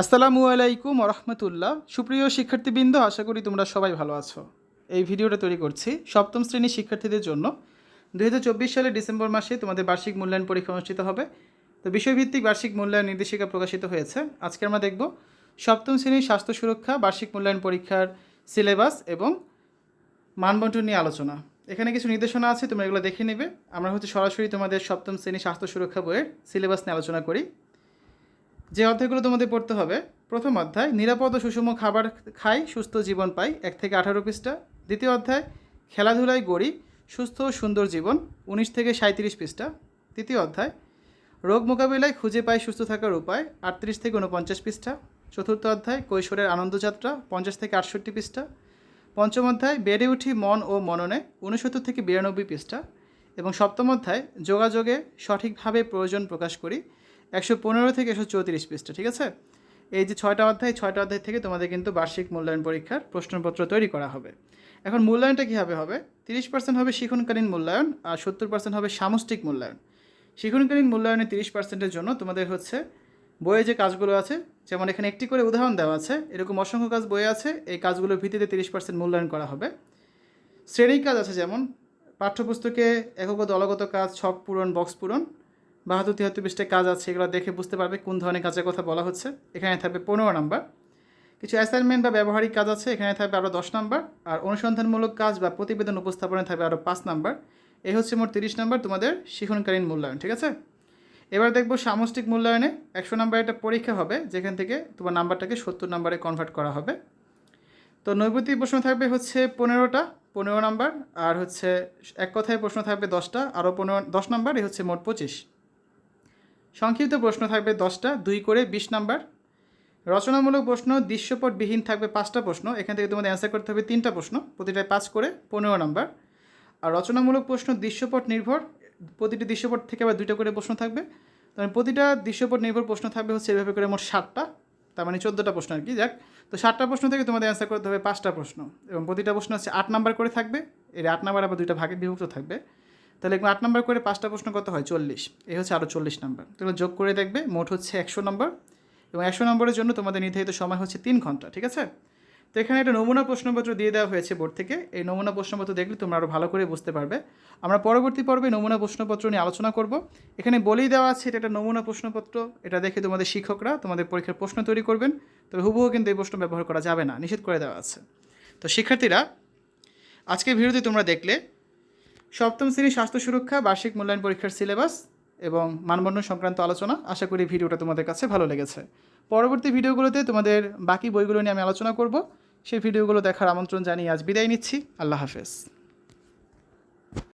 আসসালামু আলাইকুম রহমতুল্লাহ সুপ্রিয় শিক্ষার্থীবৃন্দ, আশা করি তোমরা সবাই ভালো আছো। এই ভিডিওটা তৈরি করছি সপ্তম শ্রেণির শিক্ষার্থীদের জন্য। দু হাজার চব্বিশ সালের ডিসেম্বর মাসে তোমাদের বার্ষিক মূল্যায়ন পরীক্ষা অনুষ্ঠিত হবে। তো বিষয়ভিত্তিক বার্ষিক মূল্যায়ন নির্দেশিকা প্রকাশিত হয়েছে। আজকে আমরা দেখব সপ্তম শ্রেণির স্বাস্থ্য সুরক্ষা, বার্ষিক মূল্যায়ন পরীক্ষার সিলেবাস এবং মানবন্টন নিয়ে আলোচনা। এখানে কিছু নির্দেশনা আছে, তোমরা এগুলো দেখে নেবে। আমরা হচ্ছে সরাসরি তোমাদের সপ্তম শ্রেণি স্বাস্থ্য সুরক্ষা বইয়ের সিলেবাস নিয়ে আলোচনা করি। যে অধ্যায়গুলো তোমাদের পড়তে হবে, প্রথম অধ্যায়, নিরাপদ ও সুষম খাবার খাই, সুস্থ জীবন পাই, এক থেকে আঠারো পৃষ্ঠা। দ্বিতীয় অধ্যায়, খেলাধুলায় গড়ি, সুস্থ ও সুন্দর জীবন, উনিশ থেকে সাঁত্রিশ পৃষ্ঠা। তৃতীয় অধ্যায়, রোগ মোকাবিলায় খুঁজে পাই সুস্থ থাকার উপায়, আটত্রিশ থেকে উনপঞ্চাশ পৃষ্ঠা। চতুর্থ অধ্যায়, কৈশোরের আনন্দযাত্রা পঞ্চাশ থেকে আটষট্টি পৃষ্ঠা। পঞ্চম অধ্যায়, বেড়ে উঠি মন ও মননে উনসত্তর থেকে বিরানব্বই পৃষ্ঠা। এবং সপ্তম অধ্যায়, যোগাযোগে সঠিকভাবে প্রয়োজন প্রকাশ করি একশো পনেরো থেকে একশো চৌত্রিশ পৃষ্ঠা, ঠিক আছে? এই যে ছয়টা অধ্যায় ছয়টা অধ্যায় থেকে তোমাদের কিন্তু বার্ষিক মূল্যায়ন পরীক্ষার প্রশ্নপত্র তৈরি করা হবে। এখন মূল্যায়নটা কীভাবে হবে? তিরিশ পার্সেন্ট হবে শিখনকালীন মূল্যায়ন আর সত্তর পার্সেন্ট হবে সামষ্টিক মূল্যায়ন। শিখনকালীন মূল্যায়নে তিরিশ পার্সেন্টের জন্য তোমাদের হচ্ছে বইয়ে যে কাজগুলো আছে, যেমন এখানে একটি করে উদাহরণ দেওয়া আছে, এরকম অসংখ্য কাজ বইয়ে আছে, এই কাজগুলোর ভিত্তিতে তিরিশ পার্সেন্ট মূল্যায়ন করা হবে। শ্রেণির কাজ আছে যেমন পাঠ্যপুস্তকে একক ও দলগত কাজ, ছক পূরণ, বক্স পূরণ বাহাত্তর তিয়াত্তর পৃষ্ঠায় কাজ আছে, এগুলো দেখে বুঝতে পারবে কোন ধরনের কাজের কথা বলা হচ্ছে। এখানে থাকবে পনেরো নাম্বার। কিছু অ্যাসাইনমেন্ট বা ব্যবহারিক কাজ আছে, এখানে থাকবে আরও দশ নাম্বার। আর অনুসন্ধানমূলক কাজ বা প্রতিবেদন উপস্থাপনে থাকবে আরও পাঁচ নাম্বার। এই হচ্ছে মোট তিরিশ নাম্বার তোমাদের শিখনকালীন মূল্যায়ন, ঠিক আছে? এবার দেখব সামষ্টিক মূল্যায়নে একশো নাম্বার একটা পরীক্ষা হবে, যেখান থেকে তোমার নাম্বারটাকে সত্তর নাম্বারে কনভার্ট করা হবে। তো নৈবতিক প্রশ্ন থাকবে হচ্ছে পনেরোটা, পনেরো নাম্বার। আর হচ্ছে এক কথায় প্রশ্ন থাকবে দশটা আরও পনেরো, দশ নাম্বার এই হচ্ছে মোট পঁচিশ। সংক্ষিপ্ত প্রশ্ন থাকবে দশটা, দুই করে বিশ নাম্বার। রচনামূলক প্রশ্ন, দৃশ্যপটবিহীন থাকবে পাঁচটা প্রশ্ন। এখান থেকে তোমাদের অ্যান্সার করতে হবে তিনটা প্রশ্ন, প্রতিটায় পাঁচ করে পনেরো নাম্বার। আর রচনামূলক প্রশ্ন, দৃশ্যপট নির্ভর, প্রতিটি দৃশ্যপট থেকে আবার দুইটা করে প্রশ্ন থাকবে। তবে প্রতিটা দৃশ্যপট নির্ভর প্রশ্ন থাকবে হচ্ছে এভাবে করে মোট ষাটটা তার মানে চোদ্দোটা প্রশ্ন আর কি, যাক। তো ষাটটা প্রশ্ন থেকে তোমাদের অ্যান্সার করতে হবে পাঁচটা প্রশ্ন। এবং প্রতিটা প্রশ্ন হচ্ছে আট নাম্বার করে থাকবে। এর আট নাম্বার আবার দুইটা ভাগে বিভক্ত থাকবে। তাহলে এরকম আট নম্বর করে পাঁচটা প্রশ্ন কত হয়? চল্লিশ। এই হচ্ছে আরও চল্লিশ নম্বর। তাহলে যোগ করে দেখবে, মোট হচ্ছে একশো নম্বর। এবং একশো নম্বরের জন্য তোমাদের নির্ধারিত সময় হচ্ছে তিন ঘণ্টা, ঠিক আছে? তো এখানে একটা নমুনা প্রশ্নপত্র দিয়ে দেওয়া হয়েছে বোর্ড থেকে। এই নমুনা প্রশ্নপত্র দেখলে তোমরা আরও ভালো করে বুঝতে পারবে। আমরা পরবর্তী পর্বে নমুনা প্রশ্নপত্র নিয়ে আলোচনা করব। এখানে বলেই দেওয়া আছে, এটা একটা নমুনা প্রশ্নপত্র। এটা দেখে তোমাদের শিক্ষকরা তোমাদের পরীক্ষার প্রশ্ন তৈরি করবেন। তবে হুবহু কিন্তু এই প্রশ্ন ব্যবহার করা যাবে না, নিষেধ করে দেওয়া আছে। তো শিক্ষার্থীরা, আজকের ভিডিওতে তোমরা দেখলে সপ্তম শ্রেণির স্বাস্থ্য সুরক্ষা, বার্ষিক মূল্যায়ন পরীক্ষার সিলেবাস এবং মানবন্ধন সংক্রান্ত আলোচনা। আশা করি ভিডিওটা তোমাদের কাছে ভালো লেগেছে। পরবর্তী ভিডিওগুলোতে তোমাদের বাকি বইগুলো নিয়ে আমি আলোচনা করব। সেই ভিডিওগুলো দেখার আমন্ত্রণ জানিয়ে আজ বিদায় নিচ্ছি। আল্লাহ হাফেজ।